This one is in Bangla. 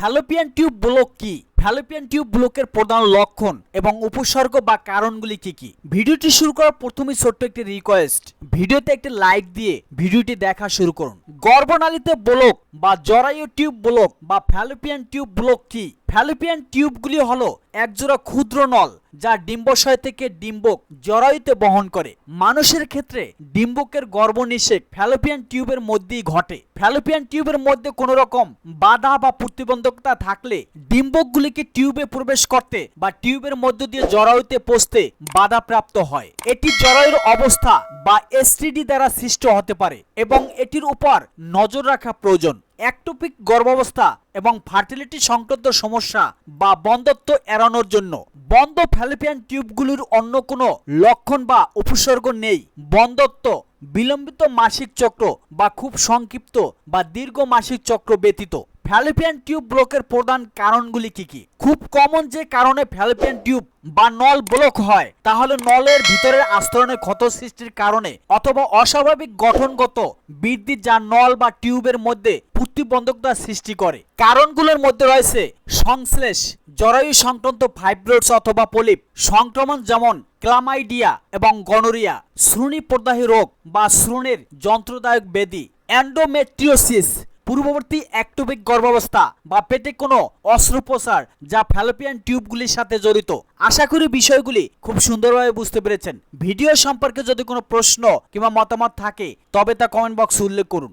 ফ্যালোপিয়ান টিউব ব্লক কি? ফ্যালোপিয়ান টিউব ব্লকের প্রধান লক্ষণ এবং উপসর্গ বা কারণগুলি কি কি? ভিডিওটি শুরু করার প্রথমেই ছোট্ট একটি রিকোয়েস্ট ভিডিওতে একটি লাইক দিয়ে ভিডিওটি দেখা শুরু করুন। গর্ভনালীতে ব্লক বা জরায়ু টিউব ব্লক বা ফ্যালোপিয়ান টিউব ব্লক কি? ফ্যালোপিয়ান টিউবগুলি হলো একজোড়া ক্ষুদ্র নল, যা ডিম্বাশয় থেকে ডিম্বক জরায়ুতে বহন করে। মানুষের ক্ষেত্রে ডিম্বকের গর্ভনিষেক ফ্যালোপিয়ান টিউবের মধ্যেই ঘটে। ফ্যালোপিয়ান টিউবের মধ্যে কোনো রকম বাধা বা প্রতিবন্ধকতা থাকলে ডিম্বকগুলিকে টিউবে প্রবেশ করতে বা টিউবের মধ্য দিয়ে জরায়ুতে পৌঁছতে বাধাপ্রাপ্ত হয়। এটি জরায়ুর অবস্থা বা এসটিডি দ্বারা সৃষ্ট হতে পারে এবং এটির উপর নজর রাখা প্রয়োজন। একটোপিক গর্ভাবস্থা এবং ফার্টিলিটি সংক্রান্ত সমস্যা বা বন্ধত্ব এড়ানোর জন্য। বন্ধ ফ্যালোপিয়ান টিউবগুলির অন্য কোনো লক্ষণ বা উপসর্গ নেই। বন্ধত্ব, বিলম্বিত মাসিক চক্র বা খুব সংক্ষিপ্ত বা দীর্ঘ মাসিক চক্র ব্যতীত। ফ্যালোপিয়ান টিউব ব্লকের প্রধান কারণগুলি কি কি? খুব কমন যে কারণে ফ্যালোপিয়ান টিউব বা নল ব্লক হয়, তাহলে নলের ভিতরের আস্তরণে ক্ষত সৃষ্টির কারণে অথবা অস্বাভাবিক গঠনগত বৃদ্ধি যা নল বা টিউবের মধ্যে প্রতিবন্ধকতা সৃষ্টি করে। কারণগুলোর মধ্যে রয়েছে সংশ্লেষ, জরায়ু সংক্রান্ত ফাইব্রোডস অথবা পলিপ, সংক্রমণ যেমন ক্লামাইডিয়া এবং গনোরিয়া শ্রুণী প্রদাহী রোগ বা শ্রুণের যন্ত্রদায়ক ব্যাধি অ্যান্ডোমেট্রিওসিস পূর্ববর্তী একটোপিক গর্ভাবস্থা বা পেটে কোনো অস্ত্রোপচার যা ফ্যালোপিয়ান টিউবগুলির সাথে জড়িত। আশা করি বিষয়গুলি খুব সুন্দরভাবে বুঝতে পেরেছেন। ভিডিও সম্পর্কে যদি কোনো প্রশ্ন কিংবা মতামত থাকে, তবে তা কমেন্ট বক্সে উল্লেখ করুন।